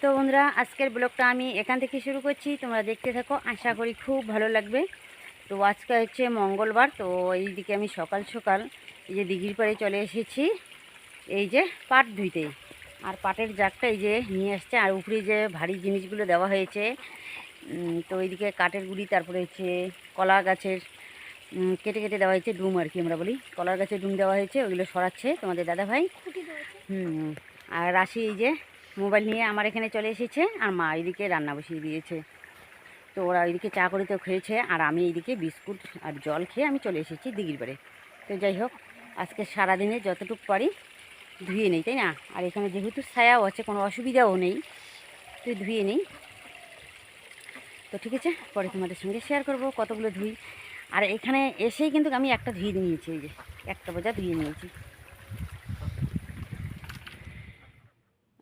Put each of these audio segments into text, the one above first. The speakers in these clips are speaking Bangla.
তো বন্ধুরা আজকের ব্লগটা আমি এখান থেকে শুরু করছি। তোমরা দেখতে থাকো আশা করি খুব ভালো লাগবে। তো আজকে হচ্ছে মঙ্গলবার তো এইদিকে আমি সকাল সকাল এই যে দিঘির পাড়ে চলে এসেছি। এই যে পাট ধুইতে। আর পাটের জাগটা এই যে নিয়ে আসছে আর উপরে যে ভারী জিনিসগুলো দেওয়া হয়েছে তো এইদিকে কাঠের গুঁড়ি তারপরে হচ্ছে কলা গাছের কেটে কেটে দেওয়া হয়েছে ডুম আর কি আমরা বলি। কলার গাছের ডুম দেওয়া হয়েছে ওইগুলো সরাচ্ছে তোমাদের দাদা ভাই হুম আর রাশি এই যে মোবাইল নিয়ে আমার এখানে চলে এসেছে আর মা এইদিকে রান্না বসিয়ে দিয়েছে। তো ওরা ওইদিকে চা করে তো খেয়েছে আর আমি এইদিকে বিস্কুট আর জল খেয়ে আমি চলে এসেছি দিঘির পাড়ে তো যাই হোক, আজকে সারাদিনে যতটুকু পারি ধুয়ে নেই, তাই না? আর এখানে যেহেতু ছায়াও আছে, কোনো অসুবিধাও নেই, তুই ধুয়ে নেই। তো ঠিক আছে, পরে তোমাদের সঙ্গে শেয়ার করব কতগুলো ধুই। আর এখানে এসেই কিন্তু আমি একটা ধুয়ে নিয়েছি, এই যে একটা বোঝা ধুয়ে নিয়েছি।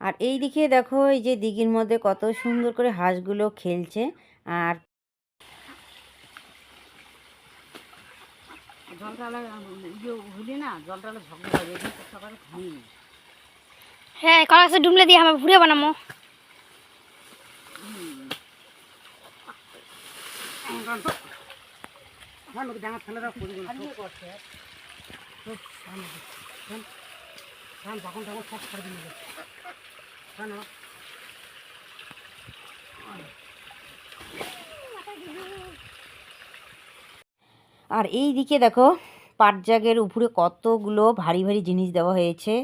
আর এই দিকে দেখো এই যে দিঘির মধ্যে কত সুন্দর করে হাঁসগুলো খেলছে। আর জলটা ইয়ে হলে না জলটা ঝগড়া হবে সকালে খাই হ্যাঁ কলা গাছে ডুমলে দিয়ে আর এই দিকে দেখো পাট জাগের উপরে কতগুলো ভারী ভারী জিনিস দেওয়া হয়েছে।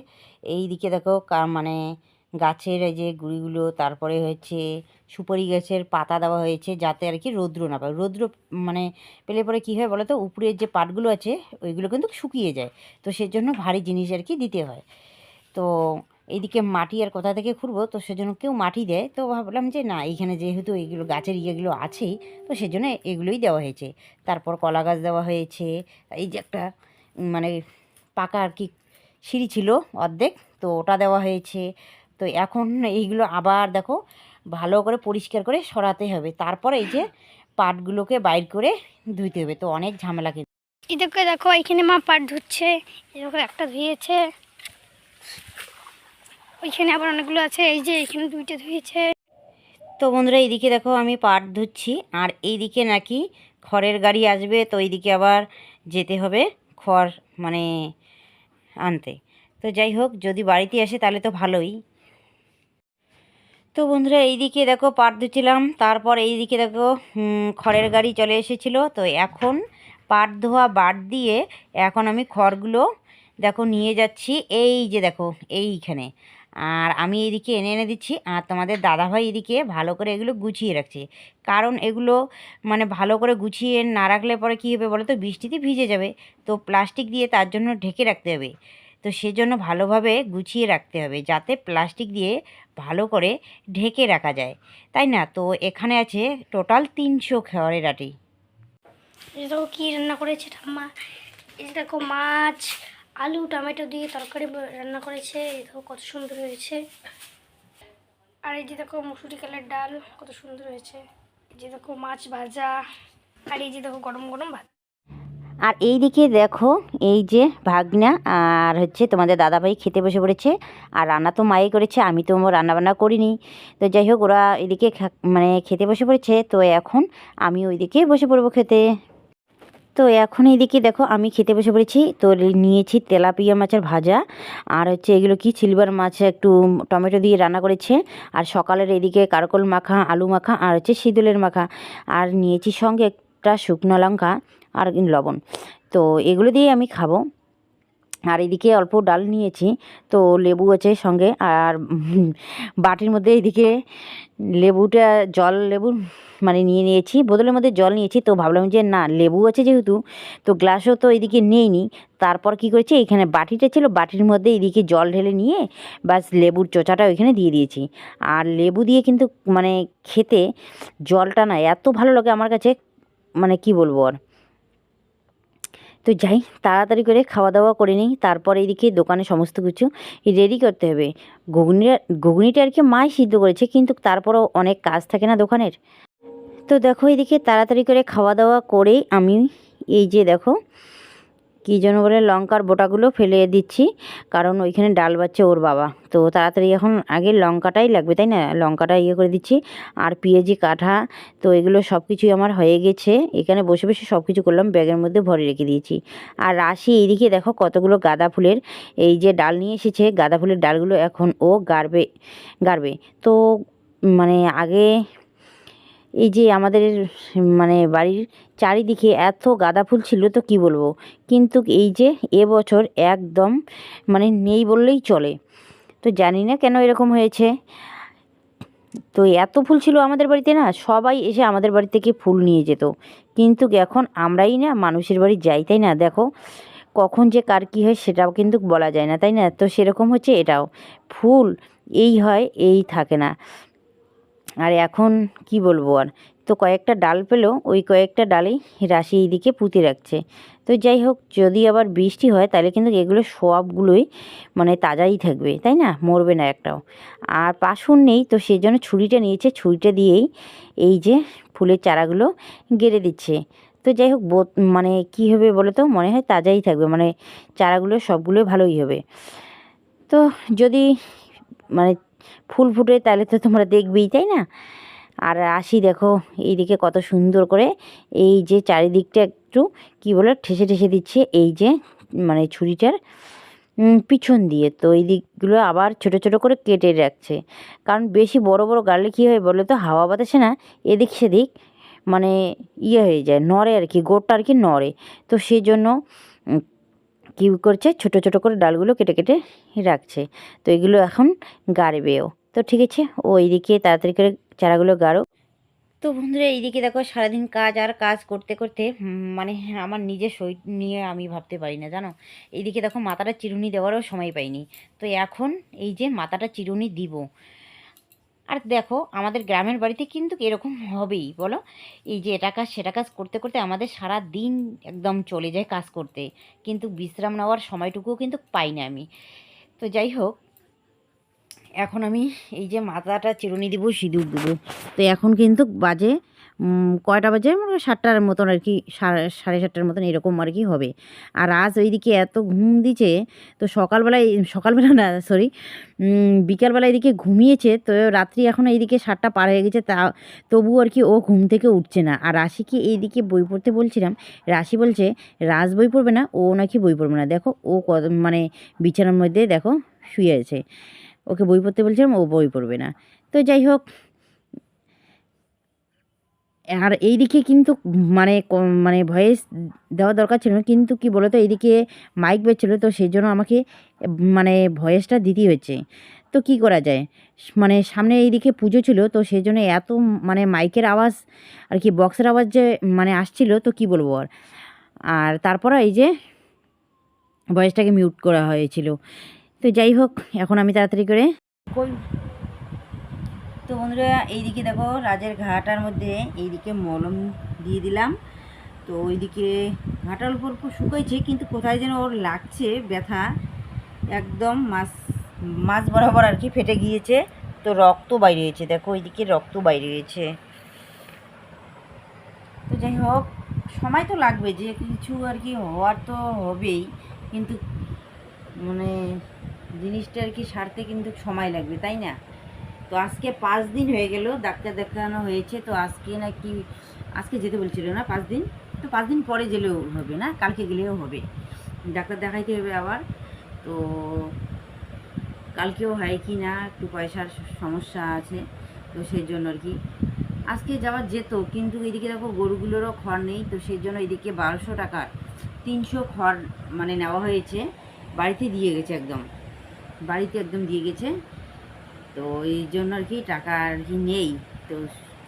এই দিকে দেখো মানে গাছের যে গুঁড়িগুলো, তারপরে হচ্ছে সুপারি গাছের পাতা দেওয়া হয়েছে, যাতে আর কি রৌদ্র না পায়। রৌদ্র মানে পেলে পরে কী হয় বলো তো উপরের যে পাটগুলো আছে, ওইগুলো কিন্তু শুকিয়ে যায়। তো সেজন্য ভারী জিনিস আর কি দিতে হয়। তো এইদিকে মাটি আর কোথা থেকে খুঁড়বো? তো সেজন্য কেউ মাটি দেয়। তো ভাবলাম যে না, এইখানে যেহেতু এইগুলো গাছের ইয়েগুলো আছেই, তো সেজন্য এগুলোই দেওয়া হয়েছে। তারপর কলা গাছ দেওয়া হয়েছে। এই যে একটা মানে পাকা আর কি সিঁড়ি ছিল অর্ধেক, তো ওটা দেওয়া হয়েছে। তো এখন এইগুলো আবার দেখো, ভালো করে পরিষ্কার করে সরাতে হবে। তারপর এই যে পাটগুলোকে বাইর করে ধুইতে হবে। তো অনেক ঝামেলা কিন্তু। এদিকে দেখো, এখানে মা পাট ধুচ্ছে এরকম একটা ধুয়েছে। ওইখানে আবার অনেকগুলো আছে, এই যে এখানে দুইটা ধুয়েছে। তো বন্ধুরা, এইদিকে দেখো আমি পাট ধুচ্ছি, আর এইদিকে নাকি খড়ের গাড়ি আসবে, তো এইদিকে আবার যেতে হবে খড় মানে আনতে। তো যাই হোক, যদি বাড়িতে আসে তাহলে তো ভালোই। তো বন্ধুরা, এইদিকে দেখো পাট ধুচ্ছিলাম, তারপর এইদিকে দেখো খড়ের গাড়ি চলে এসেছিল। তো এখন পাট ধোয়া বাদ দিয়ে এখন আমি খড়গুলো দেখো নিয়ে যাচ্ছি, এই যে দেখো, এইখানে। আর আমি এদিকে এনে এনে দিচ্ছি। আর তোমাদের দাদাভাই এদিকে ভালো করে এগুলো গুছিয়ে রাখছে। কারণ এগুলো মানে ভালো করে গুছিয়ে না রাখলে পরে কী হবে বলো তো বৃষ্টিতে ভিজে যাবে। তো প্লাস্টিক দিয়ে তার জন্য ঢেকে রাখতে হবে। তো সেজন্য ভালোভাবে গুছিয়ে রাখতে হবে যাতে প্লাস্টিক দিয়ে ভালো করে ঢেকে রাখা যায়। তাই না? তো এখানে আছে টোটাল তিনশো খড়ের আটি এই কী রান্না করেছে ঠাম্মা। দেখো মাছ আলু, টমেটো দিয়ে তরকারি রান্না করেছে। দেখো কত সুন্দর হয়েছে। আর এই যে দেখো মুসুরি কালের ডাল, কত সুন্দর হয়েছে। যে দেখো মাছ ভাজা, আর এই যে দেখো গরম গরম ভাত। আর এই দিকে দেখো, এই যে ভাগনা, আর হচ্ছে তোমাদের দাদাভাই খেতে বসে পড়েছে। আর রান্না তো মাই করেছে, আমি তো রান্না বান্না করিনি। তো যাই হোক, ওরা এদিকে মানে খেতে বসে পড়েছে। তো এখন আমি ওইদিকে বসে পড়ব খেতে। তো এখন এইদিকে দেখো আমি খেতে বসে পড়েছি। তো নিয়েছি তেলাপিয়া মাছের ভাজা। আর হচ্ছে এগুলো কি? সিলভার মাছ, একটু টমেটো দিয়ে রান্না করেছে। আর সকালের এদিকে কারকল মাখা, আলু মাখা, আর হচ্ছে সিঁদুলের মাখা। আর নিয়েছি সঙ্গে একটা শুকনো লঙ্কা আর লবণ। তো এগুলো দিয়ে আমি খাব। আর এদিকে অল্প ডাল নিয়েছি, তো লেবু আছে সঙ্গে, আর বাটির মধ্যে এদিকে লেবুটা, জল লেবু মানে নিয়ে নিয়েছি, বোতলের মধ্যে জল নিয়েছি, তো ভাবলাম যে না, লেবু আছে যেহেতু, তো গ্লাসও তো এদিকে নেইনি, তারপর কি করেছি, এখানে বাটিটা ছিল, বাটির মধ্যে এদিকে জল ঢেলে নিয়ে বাস লেবুর চোচাটা ওইখানে দিয়ে দিয়েছি, আর লেবু দিয়ে কিন্তু মানে খেতে জলটা না এত ভালো লাগে আমার কাছে মানে কি বলব আর। তো যাই, তাড়াতাড়ি করে খাওয়া দাওয়া করে নিই। তারপর এদিকে দোকানে সমস্ত কিছু রেডি করতে হবে। ঘুগনিটা ঘুগনিটা আর কি মাই সিদ্ধ করেছে, কিন্তু তারপরও অনেক কাজ থাকে না দোকানের। তো দেখো এদিকে তাড়াতাড়ি করে খাওয়া দাওয়া করে আমি এই যে দেখো কী জন্য বলে লঙ্কার বোটাগুলো ফেলে দিচ্ছি। কারণ ওইখানে ডাল বাচ্ছে ওর বাবা। তো তাড়াতাড়ি এখন আগে লঙ্কাটাই লাগবে, তাই না? লঙ্কাটা ইয়ে করে দিচ্ছি। আর পিঁয়াজি, কাঠা, তো এগুলো সব কিছুই আমার হয়ে গেছে। এখানে বসে বসে সব কিছু করলাম, ব্যাগের মধ্যে ভরে রেখে দিয়েছি। আর রাশি এইদিকে, দেখো কতগুলো গাঁদা ফুলের, এই যে ডাল নিয়ে এসেছে, গাঁদা ফুলের ডালগুলো এখন ও গাড়বে গাড়বে। তো মানে আগে এই যে আমাদের মানে বাড়ির চারিদিকে এত গাঁদা ফুল ছিল তো কি বলব? কিন্তু এই যে এবছর একদম মানে নেই বললেই চলে। তো জানি না কেন এরকম হয়েছে। তো এত ফুল ছিল আমাদের বাড়িতে না, সবাই এসে আমাদের বাড়ি থেকে ফুল নিয়ে যেত। কিন্তু এখন আমরাই না মানুষের বাড়ি যাই, তাই না? দেখো, কখন যে কার কী হয় সেটাও কিন্তু বলা যায় না, তাই না? তো সেরকম হচ্ছে এটাও। ফুল, এই হয়, এই থাকে না। আর এখন কি বলব আর? তো কয়েকটা ডাল পেল, ওই কয়েকটা ডালেই রাশি এইদিকে পুঁতে রাখছে। তো যাই হোক, যদি আবার বৃষ্টি হয়, তাহলে কিন্তু এগুলো সবগুলোই মানে তাজাই থাকবে, তাই না? মরবে না একটাও। আর পাশুন নেই, তো সেই জন্য ছুরিটা নিয়েছে, ছুরিটা দিয়েই এই যে ফুলের চারাগুলো গেড়ে দিচ্ছে। তো যাই হোক মানে কী হবে বলো তো মনে হয় তাজাই থাকবে মানে চারাগুলো সবগুলো ভালোই হবে। তো যদি মানে ফুল ফুটে তাহলে তো তোমরা দেখবেই, তাই না? আর আসি দেখো, এইদিকে কত সুন্দর করে এই যে চারিদিকটা একটু কি বলে ঠেসে ঠেসে দিচ্ছে এই যে মানে ছুরিটার পিছন দিয়ে। তো এই দিকগুলো আবার ছোট ছোট করে কেটে রাখছে। কারণ বেশি বড় বড় গাড়লে কী হয় বলো তো, হাওয়া বাতাসে না এদিক সেদিক মানে ইয়ে হয়ে যায়, নড়ে আর কি, গোটটা আর কি নড়ে। তো সেই জন্য কী করছে? ছোট ছোট করে ডালগুলো কেটে কেটে রাখছে। তো এগুলো এখন গাড়বেও। তো ঠিক আছে, ও এইদিকে তাড়াতাড়ি করে চারাগুলো গাড়ো। তো বন্ধুরা, এইদিকে দেখো সারাদিন কাজ আর কাজ করতে করতে মানে আমার নিজের শরীর নিয়ে আমি ভাবতে পারি না, জানো? এইদিকে দেখো মাথাটা চিরুনি দেওয়ারও সময় পাইনি। তো এখন এই যে মাথাটা চিরুনি দিব আর দেখো, আমাদের গ্রামের বাড়িতে কিন্তু এরকম হবেই, বলো? এই যে এটা কাজ, সেটা কাজ করতে করতে আমাদের সারা দিন একদম চলে যায় কাজ করতে। কিন্তু বিশ্রাম নেওয়ার সময়টুকুও কিন্তু পাই না আমি। তো যাই হোক, এখন আমি এই যে মাথাটা চিরুনি দিব, সিঁদুর দেবো। তো এখন কিন্তু বাজে কয়টা বাজে? মানে সাতটার মতন আর কি, সাড়ে সাতটার মতন এরকম আর কি হবে। আর আজ ওইদিকে এত ঘুম দিছে, তো সকালবেলায়, সকালবেলা না সরি বিকালবেলা এদিকে ঘুমিয়েছে, তো রাত্রি এখন এইদিকে সাতটা পার হয়ে গেছে, তা তবু আর কি ও ঘুম থেকে উঠছে না। আর রাশিকে এইদিকে বই পড়তে বলছিলাম, রাশি বলছে, রাজ বই পড়বে না, ও নাকি বই পড়বে না। দেখো, ও মানে বিছানার মধ্যে দেখো শুয়ে আছে। ওকে বই পড়তে বলছিলাম, ও বই পড়বে না। তো যাই হোক আর এইদিকে কিন্তু মানে মানে ভয়েস দেওয়া দরকার ছিল না, কিন্তু কি বলতো, এইদিকে মাইক বেচছিলো তো সেই জন্য আমাকে মানে ভয়েসটা দিতেই হয়েছে তো কি করা যায়? মানে সামনে এইদিকে পুজো ছিল, তো সেই জন্য এত মানে মাইকের আওয়াজ, আর কি বক্সের আওয়াজ যে মানে আসছিল, তো কি বলব আর? আর তারপর এই যে ভয়েসটাকে মিউট করা হয়েছিল। তো যাই হোক, এখন আমি তাড়াতাড়ি করে তো বন্ধুরা, এইদিকে দেখো রাজের ঘাটার মধ্যে এইদিকে মলম দিয়ে দিলাম। তো ওইদিকে ঘাটার উপর উপর শুকাইছে, কিন্তু কোথায় যেন ওর লাগছে ব্যথা। একদম মাছ মাছ বরাবর আর কি ফেটে গিয়েছে। তো রক্ত বাইরে হয়েছে, দেখো ওইদিকে রক্ত বাইরে হয়েছে। তো যাই হোক, সময় তো লাগবে, যে কিছু আর কি হওয়ার তো হবেই। কিন্তু মানে জিনিসটা আর কি সারতে কিন্তু সময় লাগবে, তাই না? তো আজকে পাঁচ দিন হয়ে গেল, ডাক্তার দেখানো হয়েছে, তো আজকে নাকি, আজকে যেতে বলছিল না পাঁচ দিন? তো পাঁচ দিন পরে গেলেও হবে না, কালকে গেলেও হবে। ডাক্তার দেখাইতে হবে আবার, তো কালকেও হয় কি না, একটু পয়সার সমস্যা আছে, তো সেই জন্য আর কি। আজকে যাওয়া যেত, কিন্তু এদিকে দেখো গরুগুলোরও খড় নেই, তো সেই জন্য এদিকে বারোশো টাকার তিনশো খড় মানে নেওয়া হয়েছে, বাড়িতে দিয়ে গেছে একদম, বাড়িতে একদম দিয়ে গেছে। তো এই জন্য আর কি টাকা আর কি নেই। তো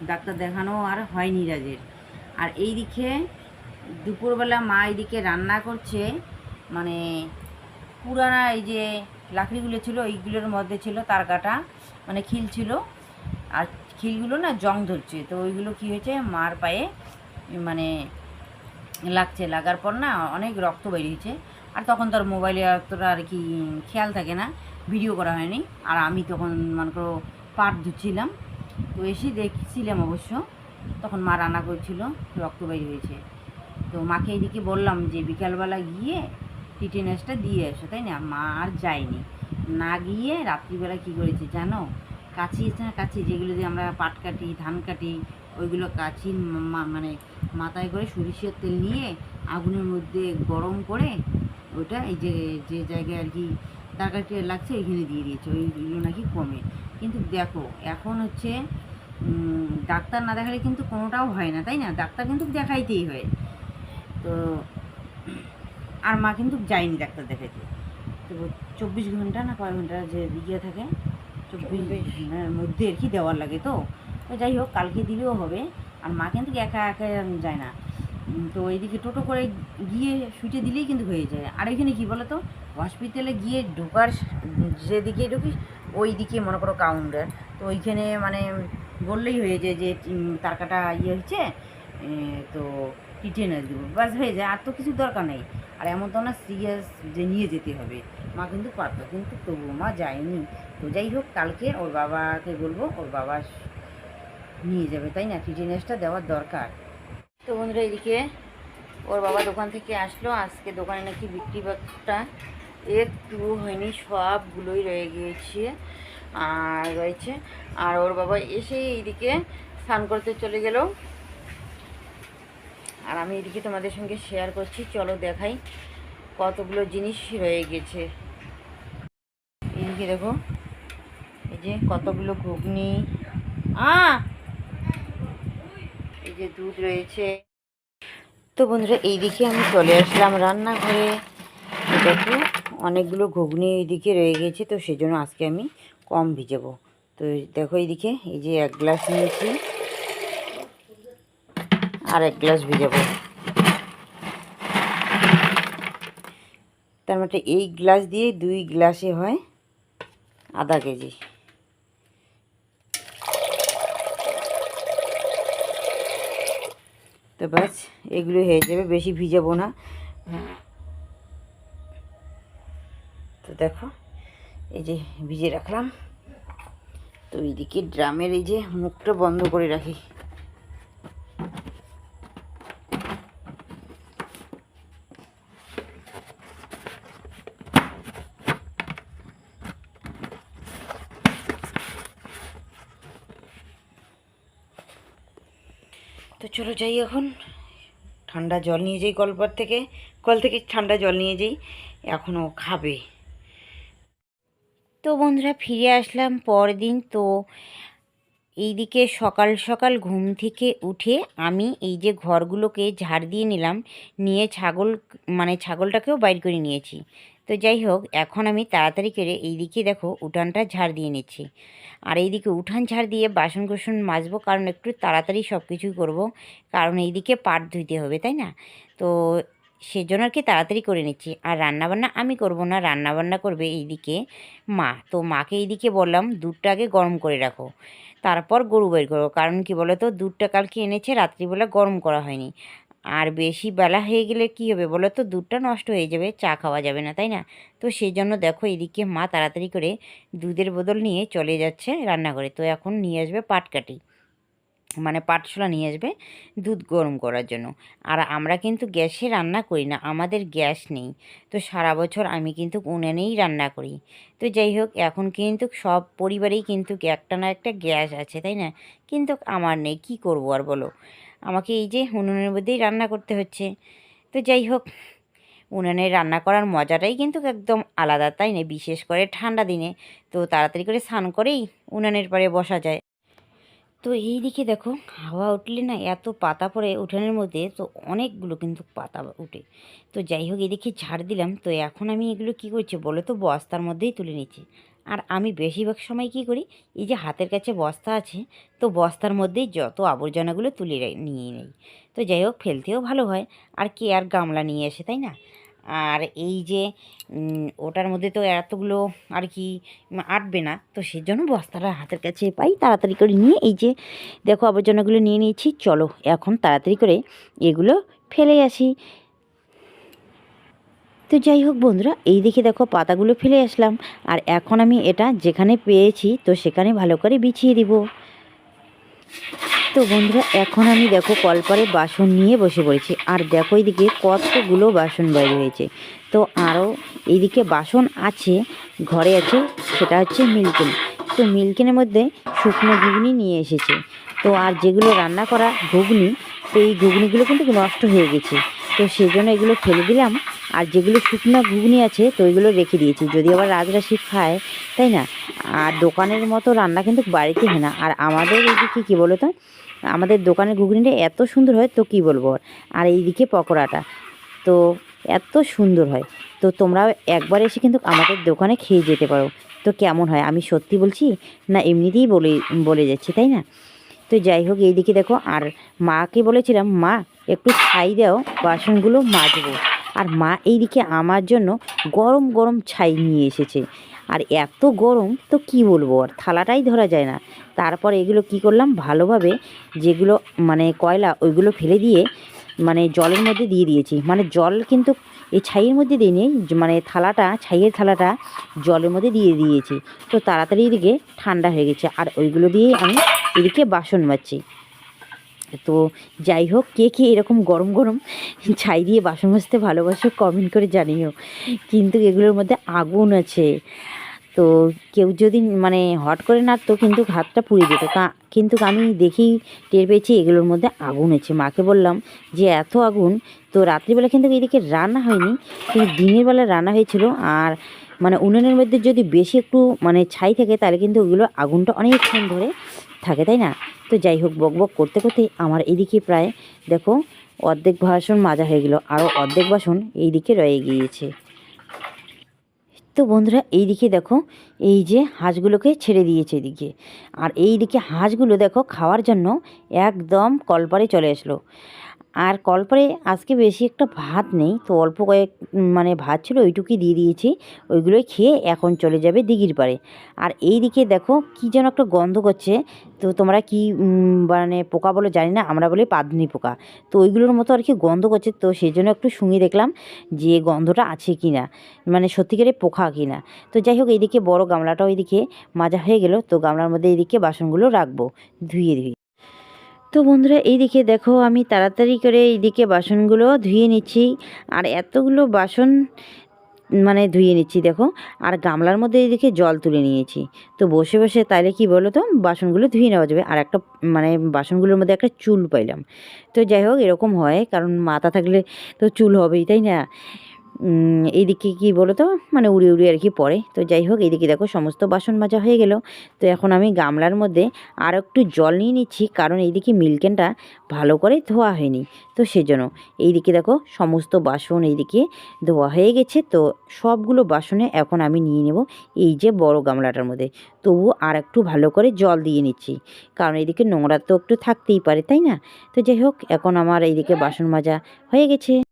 ডাক্তার দেখানো আর হয়নি রাজের। আর এই দিকে দুপুরবেলা মা এইদিকে রান্না করছে মানে পুরানা এই যে লাকড়িগুলো ছিল, এইগুলোর মধ্যে ছিল তার কাটা মানে খিল ছিল। আর খিলগুলো না জং ধরছে, তো ওইগুলো কী হয়েছে, মার পায়ে মানে লাগছে। লাগার পর না অনেক রক্ত বেরিয়েছে। আর তখন তোর মোবাইলে অতটা আর কি খেয়াল থাকে না। ভিডিও করা হয়নি। আর আমি তখন মনে করো পাট ধুচ্ছিলাম। তো এসে দেখছিলাম অবশ্য। তখন মা রান্না করছিল, রক্ত বের হয়েছে। তো মাকে এইদিকে বললাম যে, বিকালবেলা গিয়ে টিটেনাসটা দিয়ে এসো, তাই না? মা আর যায়নি। না গিয়ে রাত্রিবেলা কী করেছে জানো? কাছি আছে না কাছি যেগুলো দিয়ে আমরা পাট কাটি, ধান কাটি, ওইগুলো কাছি মানে মাথায় করে সরিষার তেল নিয়ে আগুনের মধ্যে গরম করে ওটা এই যে যে জায়গায় আর কি তরকারিটা লাগছে ওইখানে দিয়ে দিয়েছে ওইগুলো নাকি কমে। কিন্তু দেখো এখন হচ্ছে ডাক্তার না দেখালে কিন্তু কোনোটাও হয় না তাই না? ডাক্তার কিন্তু দেখাইতেই হয়। তো আর মা কিন্তু যায়নি ডাক্তার দেখাইতে। তো চব্বিশ ঘণ্টা না কয় ঘণ্টা যে ইয়ে থাকে? চব্বিশ ঘণ্টার মধ্যে আর কি দেওয়ার লাগে তো? তো যাই হোক কালকে দিলেও হবে। আর মা কিন্তু একা একা যায় না। তো এইদিকে টোটো করে গিয়ে শুটে দিলেই কিন্তু হয়ে যায়। আর এখানে কী বলো তো হসপিটালে গিয়ে ঢোকার যেদিকে ঢুকিস ওই দিকে মনে করো কাউন্টার তো ওইখানে মানে বললেই হয়ে যায় যে উম, তার কাটা ইয়ে হচ্ছে এ, তো টিটেনাস দেবো। বাস হয়ে যায় আর তো কিছু দরকার নেই। আর এমন তো না সিরিয়াস যে নিয়ে যেতে হবে। মা কিন্তু পারতো কিন্তু তবুও মা যায়নি। তো যাই হোক কালকে ওর বাবাকে বলব ওর বাবা নিয়ে যাবে তাই না? টিটেনাসটা দেওয়ার দরকার। তো বন্ধুরা এদিকে ওর বাবা দোকান থেকে আসলো। আজকে দোকানে নাকি বিক্রি বাট্টা একটু হয়নি, সবগুলোই রয়ে গিয়েছে। আর রয়েছে, আর ওর বাবা এসে এইদিকে স্নান করতে চলে গেল। আর আমি এদিকে তোমাদের সঙ্গে শেয়ার করছি, চলো দেখাই কতগুলো জিনিস রয়ে গেছে। এইদিকে দেখো, এই যে কতগুলো ঘুগনি। আ এই যে দুধ রয়েছে। তো বন্ধুরা, এইদিকে আমি চলে আসলাম রান্নাঘরে। দেখো অনেকগুলো ঘুগনি এইদিকে রয়ে গেছে, তো সেজন্য আজকে আমি কম ভিজাবো। তো দেখো এইদিকে, এই যে এক গ্লাস নিয়েছি, আর এক গ্লাস ভিজাবো। তার মানে এই গ্লাস দিয়ে দুই গ্লাসে হয় আধা কেজি। তো ব্যাস, এগুলো হয়ে যাবে, বেশি ভিজাবো না। তো দেখো, এই যে ভিজে রাখলাম। তো এইদিকে ড্রামের এই যে মুখটা বন্ধ করে রাখি। তো চলো যাই এখন। ঠান্ডা জল নিয়ে যাই কলপার থেকে। কল থেকে ঠান্ডা জল নিয়ে যাই। এখনও খাবে। তো বন্ধুরা ফিরে আসলাম পরদিন তো এইদিকে সকাল সকাল ঘুম থেকে উঠে আমি এই যে ঘরগুলোকে ঝাড় দিয়ে নিলাম, নিয়ে ছাগল মানে ছাগলটাকেও বাইর করে নিয়েছি। তো যাই হোক, এখন আমি তাড়াতাড়ি করে এইদিকে দেখো উঠানটা ঝাড় দিয়ে নিচ্ছি। আর এইদিকে উঠান ঝাড় দিয়ে বাসন কোসন মাজবো কারণ একটু তাড়াতাড়ি সব কিছুই করব, কারণ এইদিকে পাট ধুইতে হবে, তাই না? তো সেজন্য আর কি তাড়াতাড়ি করে নিচ্ছি। আর রান্নাবান্না আমি করব না, রান্নাবান্না করবে এইদিকে মা। তো মাকে এইদিকে বললাম, দুধটা আগে গরম করে রাখো। তারপর গরু বের করো। কারণ কি বলো তো, দুধটা কালকে এনেছে, রাত্রিবেলা গরম করা হয়নি। আর বেশি বেলা হয়ে গেলে কি হবে বলো তো, দুধটা নষ্ট হয়ে যাবে, চা খাওয়া যাবে না, তাই না? তো সেই জন্য দেখো এদিকে মা তাড়াতাড়ি করে দুধের বদল নিয়ে চলে যাচ্ছে রান্নাঘরে। তো এখন নিয়ে আসবে পাটকাঠি। মানে পাটশোলা নিয়ে আসবে দুধ গরম করার জন্য। আর আমরা কিন্তু গ্যাসে রান্না করি না, আমাদের গ্যাস নেই। তো সারা বছর আমি কিন্তু উনুনেই রান্না করি। তো যাই হোক, এখন কিন্তু সব পরিবারেই কিন্তু একটা না একটা গ্যাস আছে, তাই না? কিন্তু আমার নেই, কি করব আর বলো? আমাকে এই যে উনুনের মধ্যেই রান্না করতে হচ্ছে। তো যাই হোক, উনুনে রান্না করার মজাটাই কিন্তু একদম আলাদা, তাই না? বিশেষ করে ঠান্ডা দিনে। তো তাড়াতাড়ি করে স্নান করেই উনানের পরে বসা যায়। তো এই দিকে দেখো, হাওয়া উঠলে না এত পাতা পড়ে উঠানের মধ্যে, তো অনেকগুলো কিন্তু পাতা উঠে। তো যাই হোক এদিকে ঝাড় দিলাম। তো এখন আমি এগুলো কি করছি বলো তো? বস্তার মধ্যেই তুলে নিচ্ছি। আর আমি বেশিরভাগ সময় কি করি? এই যে হাতের কাছে বস্তা আছে, তো বস্তার মধ্যেই যত আবর্জনাগুলো তুলে নিয়ে নেই। তো যাই হোক, ফেলতেও ভালো হয়। আর কে আর গামলা নিয়ে আসে, তাই না? আর এই যে ওটার মধ্যে তো এতগুলো আর কি আটবে না, তো সেই জন্য বস্তাটা হাতের কাছে পাই, তাড়াতাড়ি করে নিয়ে এই যে দেখো আবর্জনাগুলো নিয়ে নিয়েছি, চলো এখন তাড়াতাড়ি করে এগুলো ফেলে আসি। তো যাই হোক বন্ধুরা, এই দেখে দেখো পাতাগুলো ফেলে আসলাম, আর এখন আমি এটা যেখানে পেয়েছি, তো সেখানে ভালো করে বিছিয়ে দিব। তো বন্ধুরা, এখন আমি দেখো কলপারে বাসন নিয়ে বসে পড়েছি। আর দেখো এইদিকে কতগুলো বাসন বাইরে হয়েছে। তো আরও এইদিকে বাসন আছে, ঘরে আছে, সেটা হচ্ছে মিল্কিন। তো মিল্কিনের মধ্যে শুকনো ঘুগনি নিয়ে এসেছে। তো আর যেগুলো রান্না করা ঘুগনি, তো এই ঘুগনিগুলো কিন্তু নষ্ট হয়ে গেছে। তো সেই জন্য এগুলো ফেলে দিলাম। আর যেগুলো শুকনো ঘুগনি আছে, তো ওইগুলো রেখে দিয়েছি। যদি আবার রাজরাশি খায়, তাই না? আর দোকানের মতো রান্না কিন্তু বাড়িতে হয় না। আর আমাদের এইদিকে কী বলো তো আমাদের দোকানের ঘুগনিটা এত সুন্দর হয়, তো কী বলব? আর। এইদিকে পকোড়াটা, তো এত সুন্দর হয়। তো তোমরাও একবার এসে কিন্তু আমাদের দোকানে খেয়ে যেতে পারো। তো কেমন হয়? আমি সত্যি বলছি? না, এমনিতেই বলে বলে যাচ্ছি, তাই না? তো যাই হোক, এইদিকে দেখো, আর মাকে বলেছিলাম, মা, একটু ছাই দাও, বাসনগুলো মাজবো। আর মা এইদিকে আমার জন্য গরম গরম ছাই নিয়ে এসেছে। আর এত গরম, তো কি বলব? আর থালাটাই ধরা যায় না। তারপর এগুলো কি করলাম? ভালোভাবে যেগুলো মানে কয়লা, ওইগুলো ফেলে দিয়ে মানে জলের মধ্যে দিয়ে দিয়েছি। মানে জল কিন্তু এই ছাইয়ের মধ্যে দিইনি মানে থালাটা, ছাইয়ের থালাটা জলের মধ্যে দিয়ে দিয়েছি। তো তাড়াতাড়ি এদিকে ঠান্ডা হয়ে গেছে। আর ওইগুলো দিয়েই আমি এদিকে বাসন মাজছি। তো যাই হোক, কে কে এরকম গরম গরম ছাই দিয়ে বাসন মাজতে ভালোবাসো কমেন্ট করে জানিও। কিন্তু এগুলোর মধ্যে আগুন আছে। তো কেউ যদি মানে হট করে নাড়তো, কিন্তু হাতটা পুড়ে যেত। কিন্তু আমি দেখেই টের পেয়েছি এগুলোর মধ্যে আগুন আছে। মাকে বললাম যে, এত আগুন? তো রাত্রিবেলা কিন্তু এদিকে রান্না হয়নি। কিন্তু দিনের বেলা রান্না হয়েছিল। আর মানে উনুনের মধ্যে যদি বেশি একটু মানে ছাই থাকে, তাহলে কিন্তু ওগুলো আগুনটা অনেকক্ষণ ধরে থাকে, তাই না? তো যাই হোক, বক বক করতে করতে আমার এদিকে প্রায়, দেখো, অর্ধেক বাসন মাজা হয়ে গেল আরও অর্ধেক বাসন এইদিকে রয়ে গিয়েছে। তো বন্ধুরা, এই দিকে দেখো, এই যে হাঁসগুলোকে ছেড়ে দিয়েছে এদিকে। আর এই দিকে হাঁসগুলো দেখো, খাওয়ার জন্য একদম কলপারে চলে আসলো। আর কলপারে আজকে বেশি একটা ভাত নেই, তো অল্প কয়েক মানে ভাত ছিল ওইটুকুই দিয়ে দিয়েছি, ওইগুলোই খেয়ে এখন চলে যাবে দিঘির পাড়ে। আর এই দিকে দেখো কী যেন একটা গন্ধ করছে, তো তোমরা কি মানে পোকা বলে জানি না, আমরা বলি পাদনি পোকা। তো ওইগুলোর মতো আর কি গন্ধ করছে, তো সেই জন্য একটু শুঙিয়ে দেখলাম যে গন্ধটা আছে কি না মানে সত্যিকারের পোকা কি না। তো যাই হোক, এইদিকে বড় গামলাটা ওইদিকে মাজা হয়ে গেল, তো গামলার মধ্যে এইদিকে বাসনগুলো রাখব, ধুয়ে ধুয়ে তো বন্ধুরা, এইদিকে দেখো আমি তাড়াতাড়ি করে এইদিকে বাসনগুলো ধুয়ে নিচ্ছি। আর এতগুলো বাসন মানে ধুয়ে নিচ্ছি দেখো। আর গামলার মধ্যে এইদিকে জল তুলে নিয়েছি। তো বসে বসে তাইলে কি বলো তো, বাসনগুলো ধুয়ে নেওয়া যাবে। আর একটা মানে বাসনগুলোর মধ্যে একটা চুল পাইলাম। তো যাই হোক, এরকম হয়। কারণ মাথা থাকলে তো চুল হবেই, তাই না? এইদিকে কি বলো তো মানে উড়ে উড়ে আর কি পড়ে। তো যাই হোক, এইদিকে দেখো সমস্ত বাসন মাজা হয়ে গেল। তো এখন আমি গামলার মধ্যে আর একটু জল নিয়ে নিচ্ছি, কারণ এইদিকে মিল্কেনটা ভালো করে ধোয়া হয়নি। তো সেজন্য এইদিকে দেখো সমস্ত বাসন এইদিকে ধোয়া হয়ে গেছে। তো সবগুলো বাসনে এখন আমি নিয়ে নেব এই যে বড় গামলাটার মধ্যে। তবু আর একটু ভালো করে জল দিয়ে নিচ্ছি। কারণ এইদিকে নোংরা তো একটু থাকতেই পারে, তাই না? তো যাই হোক, এখন আমার এইদিকে বাসন মাজা হয়ে গেছে।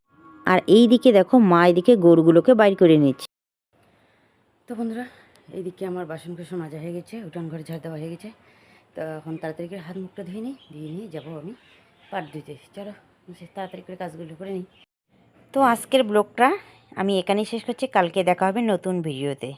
আর এই দিকে দেখো মা এদিকে গরুগুলোকে বাইর করে নিচ্ছে। তো বন্ধুরা এইদিকে আমার বাসন কুসন মাজা হয়ে গেছে, উঠান ঘরে ঝাড় দেওয়া হয়ে গেছে। তো এখন তাড়াতাড়ি করে হাত মুখটা ধুয়ে নিই ধুয়ে নিয়ে যাব আমি পাট ধুতে। চলো তাড়াতাড়ি করে কাজগুলো করে নিই। তো আজকের ব্লগটা আমি এখানেই শেষ করছি, কালকে দেখা হবে নতুন ভিডিওতে।